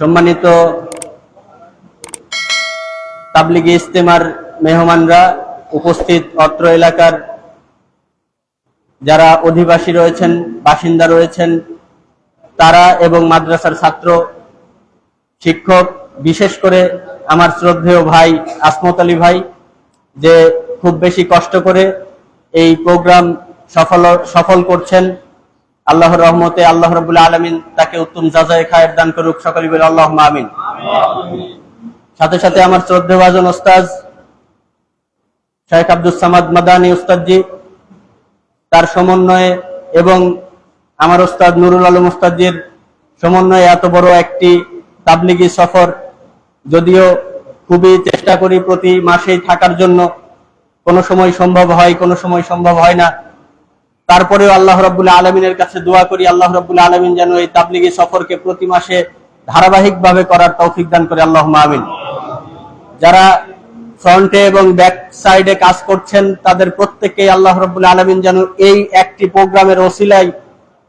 সম্মানিত তাবলিগি ইস্তেমার মেহমানরা, উপস্থিত অত্র এলাকার যারা অধিবাসী রয়েছেন, বাসিন্দা রয়েছেন, তারা এবং মাদ্রাসার ছাত্র, শিক্ষক, বিশেষ করে আমার শ্রদ্ধেয় ভাই আসমত আলী ভাই, যে খুব বেশি কষ্ট করে এই প্রোগ্রাম সফল সফল করছেন। আল্লাহর রহমতে আল্লাহ রবুল্লা আলমিন তাকে উত্তম যাচাই খায়ের দান করুক সকলে বলে আল্লাহ আমিন। সাথে সাথে আমার শ্রদ্ধেয় ভাজন ওস্তাজ শেখ আব্দুল সামাদ মাদানী উস্তাদজি তার সমন্বয়ে এবং আমার ওস্তাদ নুরুল আলম ওস্তাদজির সমন্বয়ে এত বড় একটি তাবলিগি সফর, যদিও খুবই চেষ্টা করি প্রতি মাসেই থাকার জন্য। কোনো সময় সম্ভব হয়, কোনো সময় সম্ভব হয় না। তারপরেও আল্লাহ রব্বুল্লাহ আলমিনের কাছে দোয়া করি, আল্লাহ রব্বুল্লাহ আলমিন যেন এই তাবলিগি সফরকে প্রতি মাসে ধারাবাহিকভাবে করার তৌফিক দান করে আল্লাহ আমিন। যারা ফ্রন্টে এবং ব্যাক সাইডে কাজ করছেন, তাদের প্রত্যেককে আল্লাহ রব্বুল আলমিন যেন এই একটি প্রোগ্রামের ওসিলাই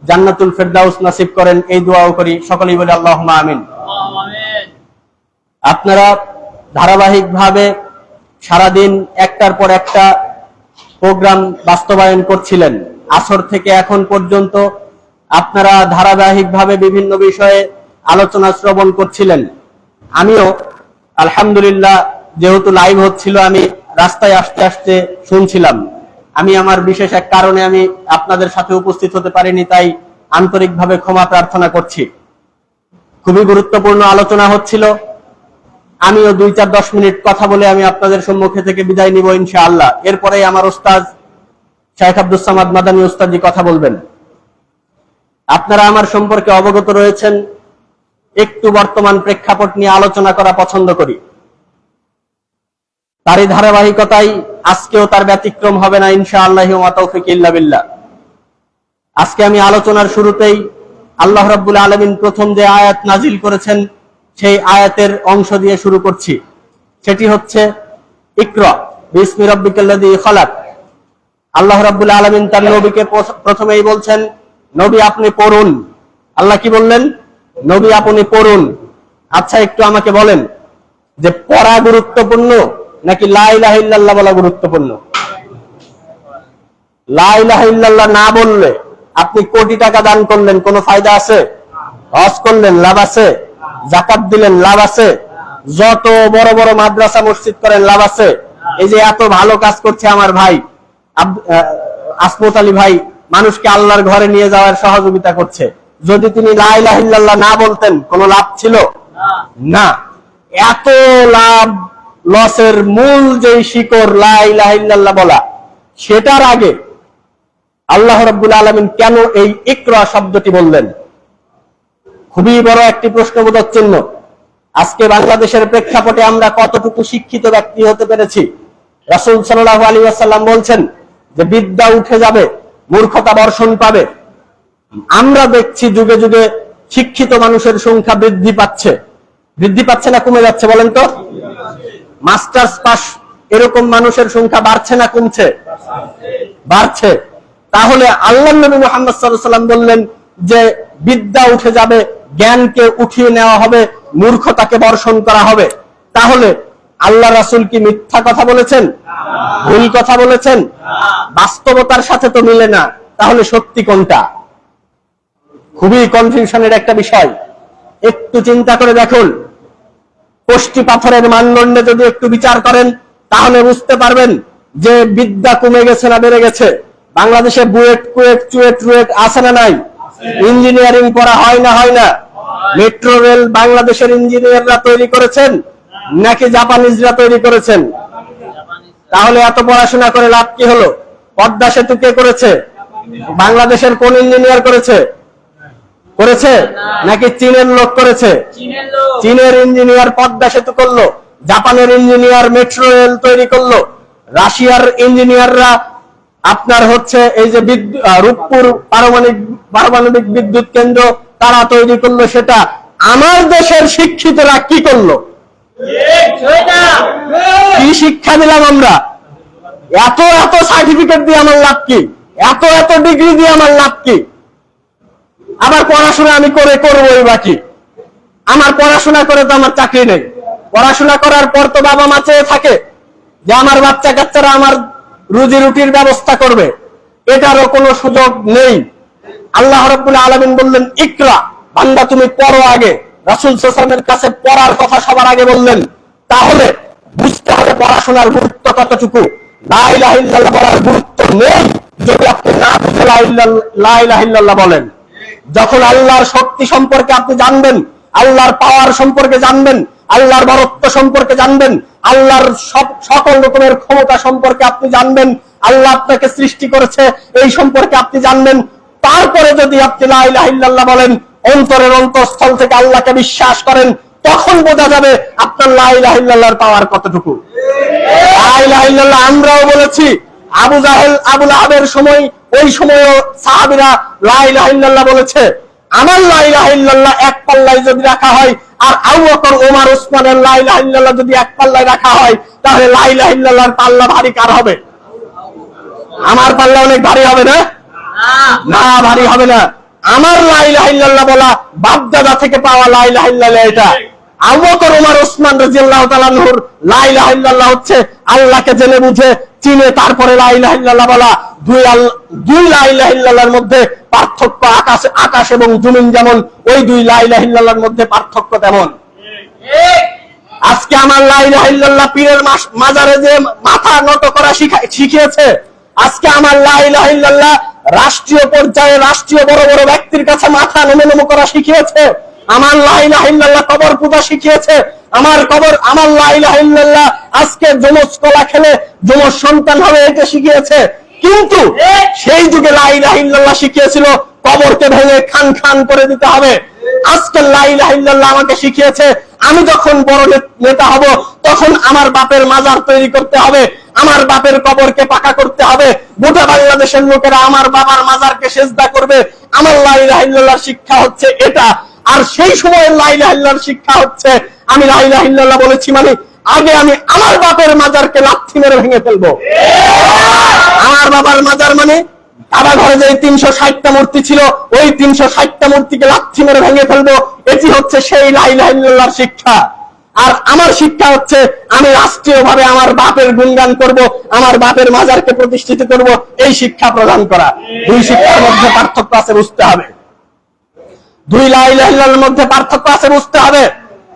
জান্নাতুল ফেরদাউস নাসিব করেন, এই দোয়াও করি। সকলেই বলে আল্লাহ আমিন। আপনারা ধারাবাহিকভাবে সারাদিন একটার পর একটা প্রোগ্রাম বাস্তবায়ন করছিলেন। আসর থেকে এখন পর্যন্ত আপনারা ধারাবাহিকভাবে বিভিন্ন বিষয়ে আলোচনা শ্রবণ করছিলেন। আমিও আলহামদুলিল্লাহ যেহেতু লাইভ হচ্ছিল, আমি রাস্তায় আসতে আসতে শুনছিলাম। আমি আমার বিশেষ এক কারণে আমি আপনাদের সাথে উপস্থিত হতে পারিনি, তাই আন্তরিকভাবে ক্ষমা প্রার্থনা করছি। খুবই গুরুত্বপূর্ণ আলোচনা হচ্ছিল। আমিও দুই চার দশ মিনিট কথা বলে আমি আপনাদের সম্মুখে থেকে বিদায় নিব ইনশাআল্লাহ। এরপরে আমার ওস্তাজ শাহেখ আব্দুল সামাদ মাদানী ওস্তাদজি কথা বলবেন। আপনারা আমার সম্পর্কে অবগত রয়েছেন, একটু বর্তমান প্রেক্ষাপট নিয়ে আলোচনা করা পছন্দ করি। তারই ধারাবাহিকতাই আজকেও তার ব্যতিক্রম হবে না ইনশা আল্লাহ তৌফিক ইল্লা বিল্লাহ। আজকে আমি আলোচনার শুরুতেই আল্লাহ রাব্বুল আলমিন প্রথম যে আয়াত নাজিল করেছেন, সেই আয়াতের অংশ দিয়ে শুরু করছি। সেটি হচ্ছে, ইকরা, বিসমি রব্বিকাল্লাযী খলাক। আল্লাহ রাব্বুল আলামিন তার নবীকে প্রথমেই বলছেন নবী আপনি পড়ুন। আল্লাহ কি বললেন? নবী আপনি পড়ুন। আচ্ছা একটু আমাকে বলেন যে পড়া গুরুত্বপূর্ণ নাকি লা ইলাহা বলা গুরুত্বপূর্ণ? লা ইলাহা না বললে আপনি কোটি টাকা দান করলেন কোনো ফায়দা আছে? হজ করলেন লাভ আছে? জাকাত দিলেন লাভ আছে? যত বড় বড় মাদ্রাসা মসজিদ করেন লাভ আছে? এই যে এত ভালো কাজ করছে আমার ভাই। আসমত আলী ভাই মানুষকে আল্লাহর ঘরে নিয়ে যাওয়ার সহযোগিতা করছে। যদি তিনি লা ইলাহা ইল্লাল্লাহ না বলতেন, কোনো লাভ ছিল? না। এত লাভ, লসের মূল যেই শিকড় লা ইলাহা বলা, সেটার আগে আল্লাহ রাব্বুল আলামিন কেন এই ইকরা শব্দটি বললেন? খুবই বড় একটি প্রশ্নবোধক চিহ্ন। আজকে বাংলাদেশের প্রেক্ষাপটে আমরা কতটুকু শিক্ষিত ব্যক্তি হতে পেরেছি? রাসূল সাল্লাল্লাহু আলাইহি আসাল্লাম বলছেন যে বিদ্যা উঠে যাবে, মূর্খতা বর্ষণ পাবে। আমরা দেখছি যুগে যুগে শিক্ষিত মানুষের সংখ্যা বৃদ্ধি পাচ্ছে। বৃদ্ধি পাচ্ছে না কমে যাচ্ছে বলেন তো? মাস্টার্স পাস এরকম মানুষের সংখ্যা বাড়ছে না কমছে? বাড়ছে। তাহলে আল্লাহ নবী মোহাম্মদ সাল্লাম বললেন যে বিদ্যা উঠে যাবে, জ্ঞানকে উঠিয়ে নেওয়া হবে, মূর্খতাকে বর্ষণ করা হবে। তাহলে আল্লাহ রাসূল কি মিথ্যা কথা বলেছেন? ভুল কথা বলেছেন? বাস্তবতার সাথে তো মিলে না। তাহলে সত্যি কোনটা? খুবই কনফিউশনের একটা বিষয়। একটু চিন্তা করে দেখুন। কোষ্টি পাথরের মানদণ্ডে যদি একটু বিচার করেন তাহলে বুঝতে পারবেন যে বিদ্যা কমে গেছে না বেড়ে গেছে। বাংলাদেশে বুয়েট কুয়েট চুয়েট রুয়েট আছে না নাই? ইঞ্জিনিয়ারিং পড়া হয় না হয় না। মেট্রো রেল বাংলাদেশের ইঞ্জিনিয়াররা তৈরি করেছেন। নাকি জাপানিজরা তৈরি করেছেন? তাহলে এত পড়াশোনা করে লাভ কি হলো? পদ্মা সেতু কে করেছে? বাংলাদেশের কোন ইঞ্জিনিয়ার করেছে? করেছে? নাকি চীনের লোক করেছে? চীনের ইঞ্জিনিয়ার পদ্মা সেতু করল, জাপানের ইঞ্জিনিয়ার মেট্রো রেল তৈরি করল, রাশিয়ার ইঞ্জিনিয়াররা আপনার হচ্ছে এই যে রূপপুর পারমাণবিক পারমাণবিক বিদ্যুৎ কেন্দ্র তারা তৈরি করল সেটা। আমার দেশের শিক্ষিতরা কি করল? কি শিক্ষা দিলাম আমরা? এত এত সার্টিফিকেট দিয়ে আমার লাভ কি? এত এত ডিগ্রি দিয়ে আমার লাভ কি? আবার পড়াশোনা আমি করে করবোই বাকি আমার পড়াশোনা করে তো আমার চাকরি নেই। পড়াশোনা করার পর তো বাবা মা চেয়ে থাকে যে আমার বাচ্চা কাচ্চারা আমার রুজি রুটির ব্যবস্থা করবে। এটারও কোনো সুযোগ নেই। আল্লাহ রব্বুল আলমিন বললেন, ইকরা, বান্দা তুমি পড়ো আগে। রাসুল সাল্লামের কাছে পড়ার কথা সবার আগে বললেন, তাহলে বুঝতে হবে পড়াশোনার গুরুত্ব কতটুকু। বলার গুরুত্ব নেই, যদি আপনি না বুঝে বলেন। যখন আল্লাহর শক্তি সম্পর্কে আপনি জানবেন, আল্লাহর পাওয়ার সম্পর্কে জানবেন, আল্লাহর বরত্ব সম্পর্কে জানবেন, আল্লাহর সব সকল রকমের ক্ষমতা সম্পর্কে আপনি জানবেন, আল্লাহ আপনাকে সৃষ্টি করেছে, এই সম্পর্কে আপনি জানবেন। তারপরে যদি আপনি লাইলাহিল্লাহ বলেন অন্তরের অন্তঃস্থল থেকে আল্লাহকে বিশ্বাস করেন তখন বোঝা যাবে আপনার লাইলাহিল্লাহর পাওয়ার কতটুকু। লাইলাহিল্লাহ আমরাও বলেছি আবু জাহেল আবুল আবের সময় ওই সময়ও সাহাবিরা লাইলাহিল্লাহ বলেছে আমার লাইলাহিল্লাহ এক পাল্লায় যদি রাখা হয় আর আবু বকর ওমর ওসমানের লাইলাহিল্লাহ যদি এক পাল্লায় রাখা হয় তাহলে লাইলাহিল্লাহর পাল্লা ভারী কার হবে? আমার পাল্লা অনেক ভারী হবে না। না ভারী হবে না। আমার লাইলাহিল্লাহ বলা বাপ দাদা থেকে পাওয়া লাইলাহিল্লাহ এটা। আল্লাহকে জেনে বুঝে, চিনে তারপরে দুই পার্থক্য আকাশ আকাশ এবং জমিন যেমন, ওই দুই লাইলাহিল্লাহর মধ্যে পার্থক্য তেমন। আজকে আমার লাইলাহিল্লাহ পীরের মাজারে যে মাথা নত করা শিখা- শিখিয়েছে, আজকে আমার লাইলাহিল্লাহ রাষ্ট্রীয় পর্যায়ে রাষ্ট্রীয় বড় বড় ব্যক্তির কাছে মাথা নমে নমে করা শিখিয়েছে। আমার লাইলাহিল্লাহ কবর পূজা শিখিয়েছে। আমার কবর আমার লাইলাহিল্লাহ আজকে যমজ কলা খেলে যমজ সন্তান হবে এটা শিখিয়েছে। কিন্তু সেই যুগে লাইলাহিল্লাহ শিখিয়েছিল কবরকে ভেঙে খান খান করে দিতে হবে। আজকে আমাকে শিখিয়েছে, আমি যখন বড় নেতা হব, তখন আমার বাপের মাজার তৈরি করতে হবে, আমার বাপের কবরকে পাকা করতে হবে, গোটা বাংলাদেশের লোকেরা আমার বাবার মাজারকে সেজদা করবে। আমার শিক্ষা হচ্ছে এটা। আর সেই সময়ের লাইলাহিল্লাহর শিক্ষা হচ্ছে, আমি লাইলাহিল্লাহ বলেছি মানে আগে আমি আমার বাপের মাজারকে লাথি মেরে ভেঙে ফেলব। আমার বাবার মাজার মানে কাবা ঘরে যে তিনশো ষাটটা মূর্তি ছিল, ওই তিনশো ষাটটা মূর্তিকে লাথি মেরে ভেঙে ফেলব, এটি হচ্ছে সেই লাইলাহিল্লাহর শিক্ষা। আর আমার শিক্ষা হচ্ছে, আমি রাষ্ট্রীয় ভাবে আমার বাপের গুণগান করব, আমার বাপের মাজারকে প্রতিষ্ঠিত করব, এই শিক্ষা প্রদান করা। দুই শিক্ষার মধ্যে পার্থক্য আছে, বুঝতে হবে। দুই লাইলাহিল্লাহর মধ্যে পার্থক্য আছে, বুঝতে হবে।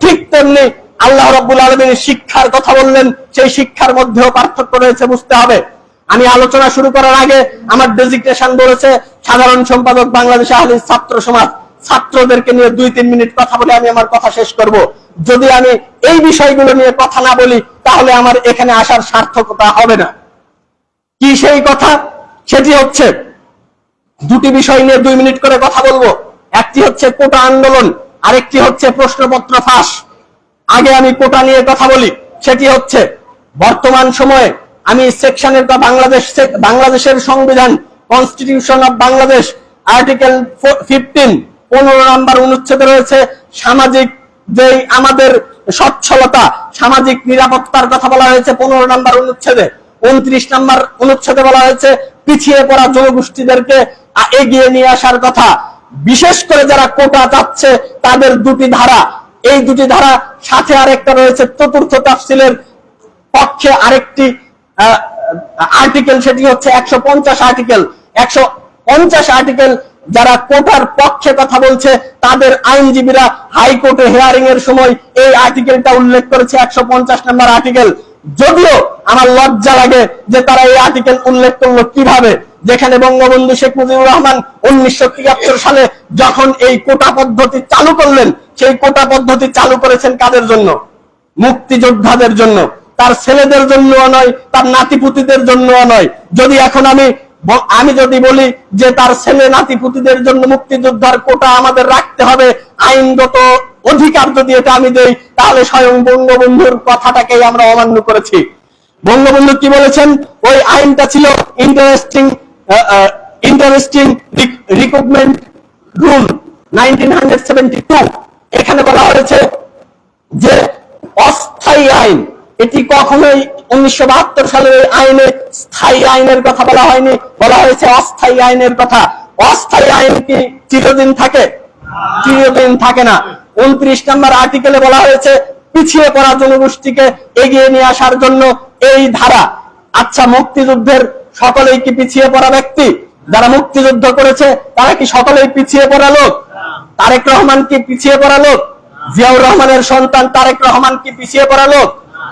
ঠিক তেমনি আল্লাহ রাব্বুল আলামিন শিক্ষার কথা বললেন, সেই শিক্ষার মধ্যেও পার্থক্য রয়েছে, বুঝতে হবে। আমি আলোচনা শুরু করার আগে আমার ডেজিগনেশন বলেছে, সাধারণ সম্পাদক বাংলাদেশ আহলি ছাত্র সমাজ, ছাত্রদেরকে নিয়ে দুই তিন মিনিট কথা বলে আমি আমার কথা শেষ করব। যদি আমি এই বিষয়গুলো নিয়ে কথা না বলি, তাহলে আমার এখানে আসার সার্থকতা হবে না। কি সেই কথা? সেটি হচ্ছে, দুটি বিষয় নিয়ে দুই মিনিট করে কথা বলব। একটি হচ্ছে কোটা আন্দোলন, আরেকটি হচ্ছে প্রশ্নপত্র ফাঁস। আগে আমি কোটা নিয়ে কথা বলি, সেটি হচ্ছে, বর্তমান সময়ে আমি সেকশনের বা বাংলাদেশ বাংলাদেশের সংবিধান constitution of Bangladesh article fifteen পনেরো নম্বর অনুচ্ছেদে রয়েছে সামাজিক যে আমাদের সচ্ছলতা, সামাজিক নিরাপত্তার কথা বলা হয়েছে পনেরো নম্বর অনুচ্ছেদে। উনত্রিশ নম্বর অনুচ্ছেদে বলা হয়েছে, পিছিয়ে পড়া জনগোষ্ঠীদেরকে এগিয়ে নিয়ে আসার কথা। বিশেষ করে যারা কোটা চাচ্ছে, তাদের দুটি ধারা। এই দুটি ধারা সাথে আরেকটা রয়েছে, চতুর্থ তাফসিলের পক্ষে আরেকটি আর্টিকেল সেটি হচ্ছে একশো পঞ্চাশ আর্টিকেল একশো পঞ্চাশ আর্টিকেল যারা কোটার পক্ষে কথা বলছে, তাদের আইনজীবীরা হাইকোর্টে হিয়ারিং এর সময় এই আর্টিকেলটা উল্লেখ করেছে, একশো পঞ্চাশ নম্বর আর্টিকেল যদিও আমার লজ্জা লাগে যে তারা এই আর্টিকেল উল্লেখ করল কীভাবে, যেখানে বঙ্গবন্ধু শেখ মুজিবুর রহমান উনিশশো তিয়াত্তর সালে যখন এই কোটা পদ্ধতি চালু করলেন, সেই কোটা পদ্ধতি চালু করেছেন কাদের জন্য? মুক্তিযোদ্ধাদের জন্য। তার ছেলেদের জন্য নয়, তার নাতিপুতিদের জন্য নয়। যদি এখন আমি আমি যদি বলি যে তার ছেলে নাতিপুতিদের জন্য মুক্তিযোদ্ধার কোটা আমাদের রাখতে হবে, আইনগত অধিকার যদি এটা আমি দেই, তাহলে স্বয়ং বঙ্গবন্ধুর কথাটাকেই আমরা অমান্য করেছি। বঙ্গবন্ধু কি বলেছেন? ওই আইনটা ছিল interesting interesting recruitment rule nineteen এখানে বলা হয়েছে যে অস্থায়ী আইন এটি কখনোই উনিশশো বাহাত্তর সালের আইনে স্থায়ী আইনের কথা বলা হয়নি। বলা হয়েছে অস্থায়ী আইনের কথা। অস্থায়ী আইন কি চিরদিন থাকে? চিরদিন থাকে না। উনত্রিশ নম্বর আর্টিকেলে বলা হয়েছে, পিছিয়ে পড়া জনগোষ্ঠীকে এগিয়ে নিয়ে আসার জন্য এই ধারা। আচ্ছা মুক্তিযুদ্ধের সকলেই কি পিছিয়ে পড়া ব্যক্তি? যারা মুক্তিযুদ্ধ করেছে, তারা কি সকলেই পিছিয়ে পড়া লোক? তারেক রহমান কি পিছিয়ে পড়া লোক? জিয়াউর রহমানের সন্তান তারেক রহমান কি পিছিয়ে পড়া লোক?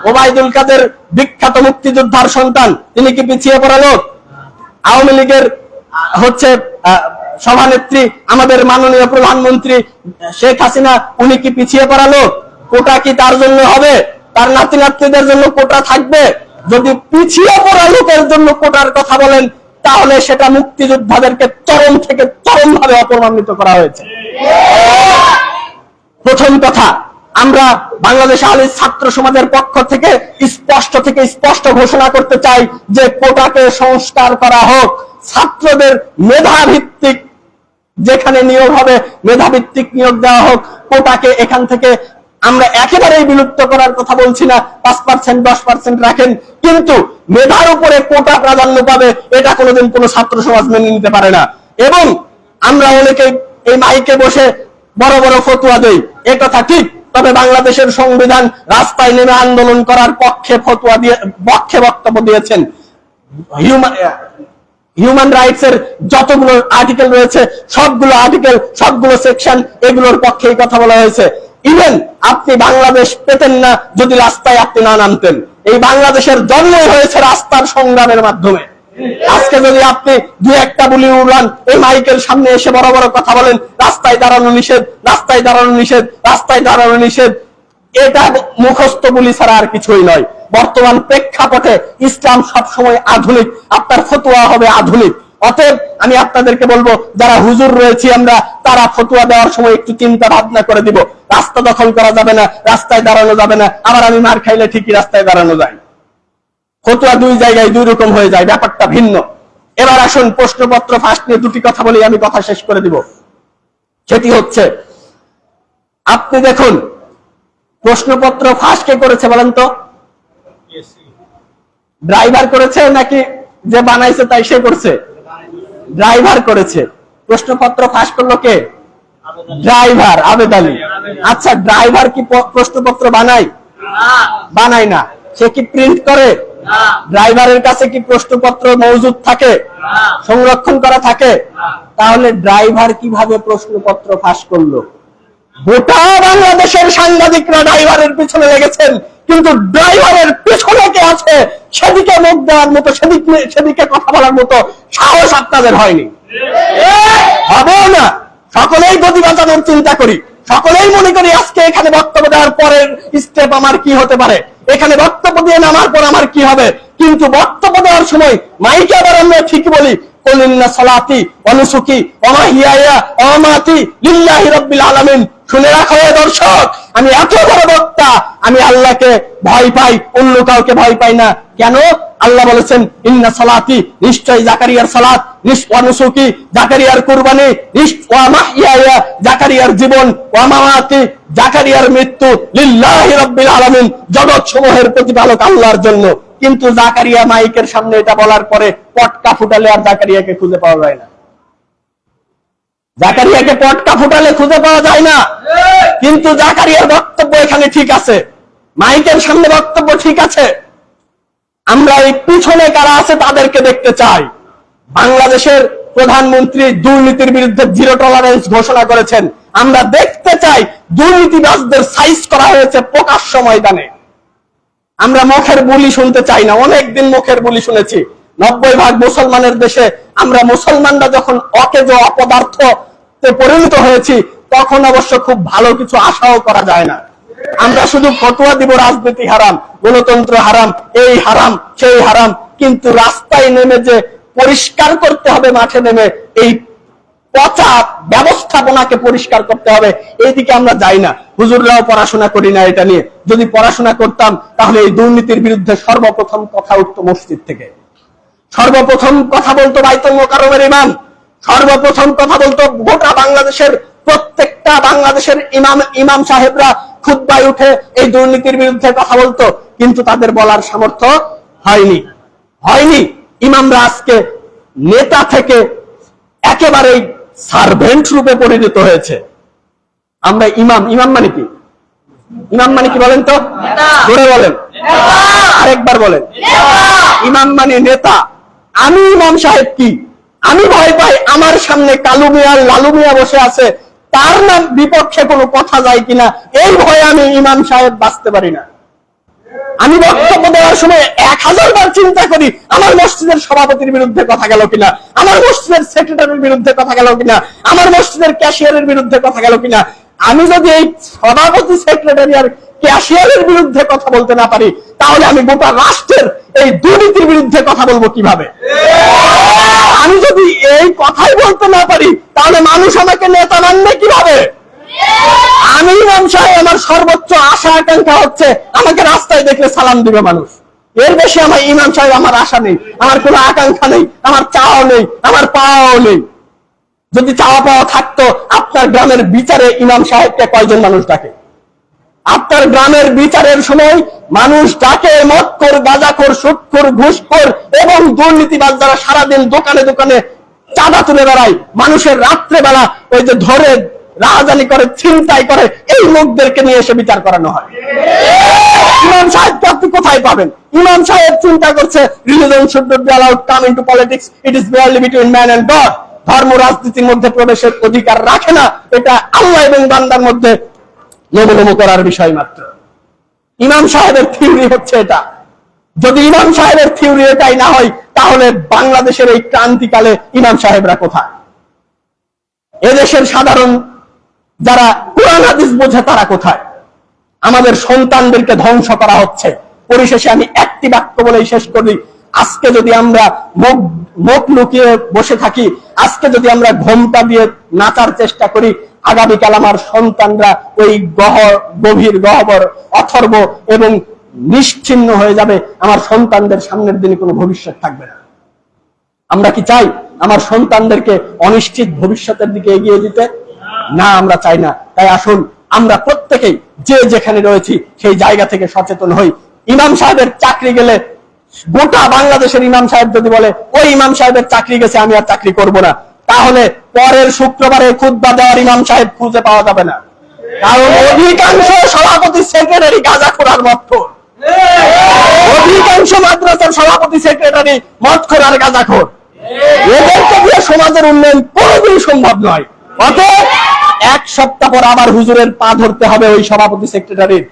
ওবায়দুল কাদের বিখ্যাত মুক্তিযোদ্ধার সন্তান, তিনি কি পিছিয়ে পড়া লোক? আওয়ামী লীগের হচ্ছে সভানেত্রী, আমাদের মাননীয় প্রধানমন্ত্রী শেখ হাসিনা, উনি কি পিছিয়ে পড়া লোক? কোটা কি তার জন্য হবে? তার নাতি নাতনিদের জন্য কোটা থাকবে? যদি পিছিয়ে পড়া লোকের জন্য কোটার কথা বলেন, তাহলে সেটা মুক্তিযোদ্ধাদেরকে চরম থেকে চরম ভাবে অপমানিত করা হয়েছে। প্রথম কথা আমরা বাংলাদেশ আলী ছাত্র সমাজের পক্ষ থেকে স্পষ্ট থেকে স্পষ্ট ঘোষণা করতে চাই যে কোটাকে সংস্কার করা হোক। ছাত্রদের মেধাভিত্তিক যেখানে নিয়োগ হবে, মেধাভিত্তিক নিয়োগ দেওয়া হোক, কোটাকে এখান থেকে আমরা একেবারেই বিলুপ্ত করার কথা বলছি না, পাঁচ পার্সেন্ট দশ পার্সেন্ট রাখেন। কিন্তু মেধার উপরে কোটা প্রাধান্য পাবে, এটা কোনোদিন কোনো ছাত্র সমাজ মেনে নিতে পারে না। এবং আমরা অনেকে এই মাইকে বসে বড় বড় ফতুয়া দেই। এ কথা ঠিক তবে বাংলাদেশের সংবিধান রাস্তায় নেমে আন্দোলন করার পক্ষে ফতুয়া দিয়ে, পক্ষে বক্তব্য দিয়েছেন। হিউম্যান রাইটস এর যতগুলো আর্টিকেল রয়েছে, সবগুলো আর্টিকেল সবগুলো সেকশন এগুলোর পক্ষে কথা বলা হয়েছে। ইভেন আপনি বাংলাদেশ পেতেন না যদি রাস্তায় আপনি না নামতেন। এই বাংলাদেশের জন্মই হয়েছে রাস্তার সংগ্রামের মাধ্যমে। আজকে যদি আপনি দু একটা বুলি উড়ান, এই মাইকের সামনে এসে বড় বড় কথা বলেন, রাস্তায় দাঁড়ানো নিষেধ, রাস্তায় দাঁড়ানো নিষেধ, রাস্তায় দাঁড়ানো নিষেধ, এটা মুখস্থ বলি ছাড়া আর কিছুই নয়। বর্তমান প্রেক্ষাপটে ইসলাম সবসময় আধুনিক, আপনার ফতুয়া হবে আধুনিক। অতএব আমি আপনাদেরকে বলব, যারা হুজুর রয়েছি আমরা, তারা ফতুয়া দেওয়ার সময় একটু চিন্তা ভাবনা করে দিব। রাস্তা দখল করা যাবে না, রাস্তায় দাঁড়ানো যাবে না। আবার আমি মার খাইলে ঠিকই রাস্তায় দাঁড়ানো যায়। ফতুয়া দুই জায়গায় দুই রকম হয়ে যায়, ব্যাপারটা ভিন্ন। এবার আসুন প্রশ্নপত্র ফার্স্ট নিয়ে দুটি কথা বলি, আমি কথা শেষ করে দিব। সেটি হচ্ছে, আপনি দেখুন, প্রশ্নপত্র ফাঁস কে করেছে বলেন তো? ড্রাইভার করেছে নাকি যে বানাইছে তাই সে করছে? ড্রাইভার করেছে। প্রশ্নপত্র ফাঁস করল কে? ড্রাইভার আবেদ আলী। আচ্ছা ড্রাইভার কি প্রশ্নপত্র বানায়? বানায় না। সে কি প্রিন্ট করে? ড্রাইভারের কাছে কি প্রশ্নপত্র মজুদ থাকে? সংরক্ষণ করা থাকে? তাহলে ড্রাইভার কীভাবে প্রশ্নপত্র ফাঁস করল? গোটা বাংলাদেশের সাংবাদিকরা ড্রাইভারের পিছনে লেগেছেন, কিন্তু ড্রাইভারের পেছনে কে আছে? সেদিকে মুখ দেওয়ার মতো, সেদিকে সেদিকে কথা বলার মতো সাহস আপনাদের হয়নি। হবেও না। সকলেই বাঁচানোর চিন্তা করি। সকলেই মনে করি আজকে এখানে বক্তব্য দেওয়ার পরের স্টেপ আমার কি হতে পারে? এখানে বক্তব্য দিয়ে নামার পর আমার কি হবে? কিন্তু বক্তব্য দেওয়ার সময় মাইকে আবার আমরা ঠিকই বলি কলিন্না সলাতি অনুসুকি অমাহিয়া অমাতি লিল্লাহি রব্বিল আলামিন। শুনে রাখো দর্শক, আমি এত বড় বক্তা, আমি আল্লাহকে ভয় পাই, অন্য কাউকে ভয় পাই না। কেন? আল্লাহ বলেছেন, ইন্না সালাতি নিশ্চয় জাকারিয়ার সালাত নিষ্পনুসুকি জাকারিয়ার কুরবানি নিষ্পামাহিয়া জাকারিয়ার জীবন ওয়ামামাতি জাকারিয়ার মৃত্যু লিল্লাহি রাব্বিল আলামিন জগৎ সমূহের প্রতিপালক আল্লাহর জন্য। কিন্তু জাকারিয়া মাইকের সামনে এটা বলার পরে পটকা ফুটালে আর জাকারিয়াকে খুঁজে পাওয়া যায় না। জাকারিয়াকে পটকা ফুটালে খুঁজে পাওয়া যায় না। কিন্তু জাকারিয়ার বক্তব্য এখানে ঠিক আছে। মাইকের সামনে বক্তব্য ঠিক আছে। আমরা এই পিছনে কারা আছে তাদেরকে দেখতে চাই। বাংলাদেশের প্রধানমন্ত্রী দুর্নীতির বিরুদ্ধে জিরো টলারেন্স ঘোষণা করেছেন। আমরা দেখতে চাই দুর্নীতিবাজদের সাইজ করা হয়েছে প্রকাশ্য ময়দানে। আমরা মুখের বুলি শুনতে চাই না, অনেকদিন মুখের বুলি শুনেছি। নব্বই ভাগ মুসলমানের দেশে আমরা মুসলমানরা যখন অকেজ অপদার্থ পরিণত হয়েছি, তখন অবশ্য খুব ভালো কিছু আশাও করা যায় না। আমরা শুধু ফটোয়া দিব রাজনীতি হারাম, গণতন্ত্র হারাম, এই হারাম, সেই হারাম, কিন্তু রাস্তায় নেমে যে পরিষ্কার করতে হবে মাঠে নেমে, এই পচা ব্যবস্থাপনাকে পরিষ্কার করতে হবে, এইদিকে আমরা যাই না। হুজুররাও পড়াশোনা করি না এটা নিয়ে। যদি পড়াশোনা করতাম, তাহলে এই দুর্নীতির বিরুদ্ধে সর্বপ্রথম কথা উঠতো মসজিদ থেকে। সর্বপ্রথম কথা বলতো বাইতুল মোকাররমের ইমাম। সর্বপ্রথম কথা বলতো গোটা বাংলাদেশের প্রত্যেকটা বাংলাদেশের ইমাম ইমাম সাহেবরা খুদ্ায় উঠে এই দুর্নীতির বিরুদ্ধে কথা বলতো কিন্তু তাদের বলার সামর্থ্য হয়নি। হয়নি। ইমামরা আজকে নেতা থেকে একেবারেই সার্ভেন্ট রূপে পরিণত হয়েছে। আমরা ইমাম ইমাম মানে কি? ইমাম মানে কি বলেন তো? জোরে বলেন। আরেকবার বলেন। ইমাম মানে নেতা। আমি ইমাম সাহেব কি? আমি ভয় পাই আমার সামনে কালু মিয়া লালু মিয়া বসে আছে। তার নাম বিপক্ষে কোনো কথা যায় কিনা, এই ভয়ে আমি ইমাম সাহেব বাঁচতে পারি না। আমি বক্তব্য দেওয়ার সময় এক হাজার বার চিন্তা করি, আমার মসজিদের সভাপতির বিরুদ্ধে কথা গেল কিনা, আমার মসজিদের সেক্রেটারির বিরুদ্ধে কথা গেল কিনা, আমার মসজিদের ক্যাশিয়ারের বিরুদ্ধে কথা গেল কিনা। আমি যদি এই সভাপতি, সেক্রেটারি আর ক্যাশিয়ারের বিরুদ্ধে কথা বলতে না পারি, তাহলে আমি গোটা রাষ্ট্রের এই দুর্নীতির বিরুদ্ধে কথা বলব কীভাবে? আমি যদি এই কথাই বলতে না পারি তাহলে মানুষ আমাকে নেতা মানবে কীভাবে? আমি ইমাম সাহেব আমার সর্বোচ্চ আশা আকাঙ্ক্ষা হচ্ছে, আমাকে রাস্তায় দেখলে সালাম দিবে মানুষ। এর বেশি আমার ইমাম সাহেব আমার আশা নেই, আমার কোনো আকাঙ্ক্ষা নেই, আমার চাওয়াও নেই, আমার পাওয়াও নেই। যদি চাওয়া পাওয়া থাকতো, আপনার গ্রামের বিচারে ইমাম সাহেবকে কয়জন মানুষ ডাকে? আপনার গ্রামের বিচারের সময় মানুষ ডাকে মৎকর গাঁজাখোর সুৎখোর ঘুষখোর এবং দুর্নীতিবাজ যারা সারাদিন দোকানে দোকানে চাঁদা তুলে বেড়ায়। মানুষের রাত্রে বেলা ওই যে ধরে রাহাজানি করে, ছিনতাই করে, এই লোকদেরকে নিয়ে এসে বিচার করানো হয়। ইমাম সাহেবকে আপনি কোথায় পাবেন? ইমাম সাহেব চিন্তা করছে religion should not be allowed come into politics it is merely between man and God ধর্ম রাজনীতির মধ্যে প্রবেশের অধিকার রাখে না, এটা আল্লাহ এবং বান্দার মধ্যে নবনম করার বিষয় মাত্র। ইমাম সাহেবের থিওরি হচ্ছে এটা। যদি ইমাম সাহেবের থিওরি এটাই না হয় তাহলে বাংলাদেশের এই ক্রান্তিকালে ইমাম সাহেবরা কোথায়? এদেশের সাধারণ যারা কোরআন, হাদিস বোঝে তারা কোথায়? আমাদের সন্তানদেরকে ধ্বংস করা হচ্ছে। পরিশেষে আমি একটি বাক্য বলেই শেষ করি। আজকে যদি আমরা মুখ মুখ লুকিয়ে বসে থাকি, আজকে যদি আমরা ঘোমটা দিয়ে নাচার চেষ্টা করি, আগামীকাল আমার সন্তানরা ওই গহ, গভীর গহবর, অথর্ব এবং নিশ্চিন্ন হয়ে যাবে। আমার সন্তানদের সামনের দিনে কোনো ভবিষ্যৎ থাকবে না। আমরা কি চাই আমার সন্তানদেরকে অনিশ্চিত ভবিষ্যতের দিকে এগিয়ে দিতে? না, আমরা চাই না। তাই আসুন, আমরা প্রত্যেকেই যে যেখানে রয়েছি সেই জায়গা থেকে সচেতন হই। ইমাম সাহেবের চাকরি গেলে গোটা বাংলাদেশের ইমাম সাহেব যদি বলে, ওই ইমাম সাহেবের চাকরি গেছে, আমি আর চাকরি করব না। তাহলে পরের শুক্রবারে খুদ্া দেওয়ার ইমাম সাহেব খুঁজে পাওয়া যাবে না। কারণ অধিকাংশ সভাপতি সেক্রেটারি গাঁজা খোরার মত। অধিকাংশ মাদ্রাসার সভাপতি সেক্রেটারি মদ খোরার গাঁজা খোর এদেরকে দিয়ে সমাজের উন্নয়ন কোনোদিন সম্ভব নয়। অতএব এক সপ্তাহ পর আবার হুজুরের পা ধরতে হবে ওই সভাপতি সেক্রেটারির।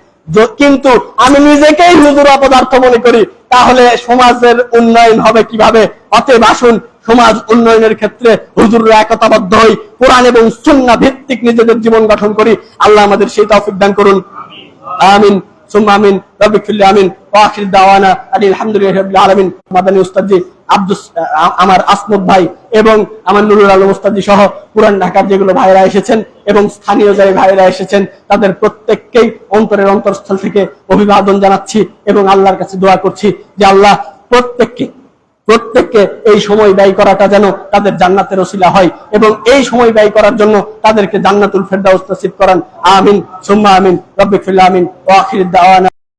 কিন্তু আমি নিজেকেই হুজুর অপদার্থ মনে করি, তাহলে সমাজের উন্নয়ন হবে কীভাবে? অতএব আসুন, সমাজ উন্নয়নের ক্ষেত্রে হুজুররা একতাবদ্ধ হই, কোরআন এবং সুন্না ভিত্তিক নিজেদের জীবন গঠন করি। আল্লাহ আমাদের সেই তৌফিক দান করুন। আমিন, সুম্মা আমিন আমিন, ওয়া আখির দাওয়ানা আনিল হামদুলিল্লাহি রাব্বিল মাদানী আব্দুস আমার আসমত ভাই এবং আমার নুরুল আলম উস্তাদজি সহ পুরান ঢাকার যেগুলো ভাইরা এসেছেন এবং স্থানীয় যে ভাইরা এসেছেন, তাদের প্রত্যেককেই অন্তরের অন্তরস্থল থেকে অভিবাদন জানাচ্ছি এবং আল্লাহর কাছে দোয়া করছি যে আল্লাহ প্রত্যেককে প্রত্যেককে এই সময় ব্যয় করাটা যেন তাদের জান্নাতের ওসিলা হয় এবং এই সময় ব্যয় করার জন্য তাদেরকে জান্নাতুল ফেরদাউস নসিব করান। আমিন, সুম্মা আমিন রব্বিক ফিল আমিন, ওয়া আখির দাওয়ানা।